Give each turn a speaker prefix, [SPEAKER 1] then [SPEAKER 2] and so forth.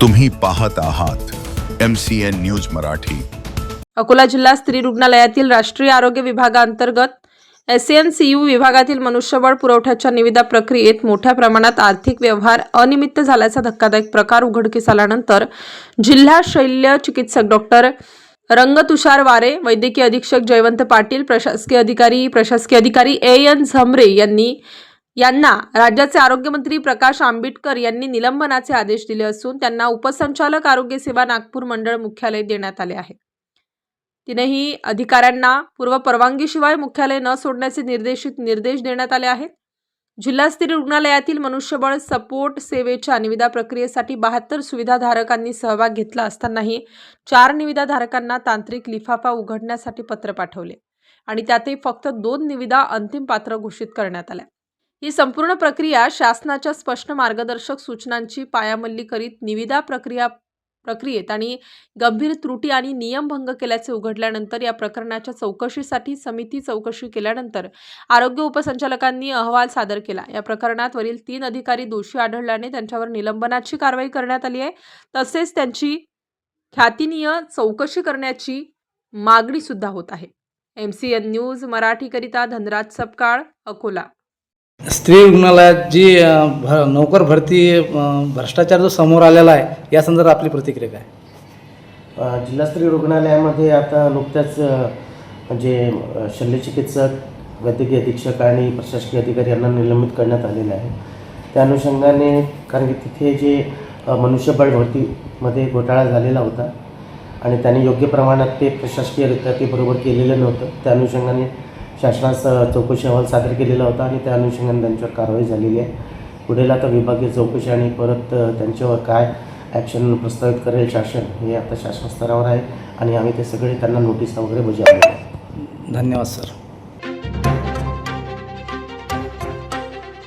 [SPEAKER 1] तुम्ही पाहत आहात M C N news Marathi.
[SPEAKER 2] Akola जिल्हा स्त्री रुग्णालयातील राष्ट्रीय आरोग्य विभागांतर्गत एस एन सी यू विभागातील मनुष्यबळ पुरवठ्याच्या निविदा प्रक्रियेत मोठ्या प्रमाणात आर्थिक व्यवहार अनियमित झाल्याचा धक्कादायक प्रकार उघडकीस आल्यानंतर जिल्हा शल्य चिकित्सक डॉक्टर रंगतुषार वारे वैद्यकीय अधीक्षक जयवंत पाटील प्रशासकीय अधिकारी प्रशासकीय अधिकारी ए एन झमरे यांनी यांना राज्याचे आरोग्यमंत्री प्रकाश आंबेडकर यांनी निलंबनाचे आदेश दिले असून त्यांना उपसंचालक आरोग्य सेवा नागपूर मंडळ मुख्यालय देण्यात आले आहे. तीनही अधिकाऱ्यांना पूर्व परवानगीशिवाय मुख्यालय न सोडण्याचे निर्देशित निर्देश देण्यात आले आहेत. जिल्हास्तरीय रुग्णालयातील मनुष्यबळ सपोर्ट सेवेच्या निविदा प्रक्रियेसाठी बहात्तर सुविधाधारकांनी सहभाग घेतला असतानाही चार निविदाधारकांना तांत्रिक लिफाफा उघडण्यासाठी पत्र पाठवले आणि त्यातही फक्त दोन निविदा अंतिम पात्र घोषित करण्यात आल्या. ही संपूर्ण प्रक्रिया शासनाच्या स्पष्ट मार्गदर्शक सूचनांची पायामल्ली करीत निविदा प्रक्रिया प्रक्रियेत आणि गंभीर त्रुटी आणि नियमभंग केल्याचे उघडल्यानंतर या प्रकरणाच्या चौकशीसाठी समिती चौकशी केल्यानंतर आरोग्य उपसंचालकांनी अहवाल सादर केला. या प्रकरणात वरील तीन अधिकारी दोषी आढळल्याने त्यांच्यावर निलंबनाची कारवाई करण्यात आली आहे. तसेच त्यांची ख्यातिनीय चौकशी करण्याची मागणी सुद्धा होत आहे. एम सी एन न्यूज मराठीकरिता धनराज सपकाळ अकोला.
[SPEAKER 3] स्त्री रुग्णालयात जी भ नोकर भरती भ्रष्टाचार जो समोर आलेला आहे या संदर्भात आपली प्रतिक्रिया काय?
[SPEAKER 4] अ, जिल्हास्तरीय रुग्णालयामध्ये आता नुकत्याच जे म्हणजे शल्यचिकित्सक वैद्यकीय अधीक्षक आणि प्रशासकीय अधिकारी यांना निलंबित करण्यात आलेले आहे. त्या अनुषंगाने कारण की तिथे जे मनुष्यबळ भरतीमध्ये घोटाळा झालेला होता आणि त्यांनी योग्य प्रमाणात ते प्रशासकीयरित्या ते बरोबर केलेलं नव्हतं. त्या अनुषंगाने शासनास चौकशी अहवाल सादर केलेला होता आणि त्या अनुषंगाने त्यांच्यावर कारवाई झालेली आहे. पुढील आता विभागीय चौकशी आणि परत त्यांच्यावर काय ॲक्शन प्रस्तावित करेल शासन हे आता शासन स्तरावर आहे आणि आम्ही ते सगळे त्यांना नोटीस वगैरे बजावले आहे.
[SPEAKER 3] धन्यवाद सर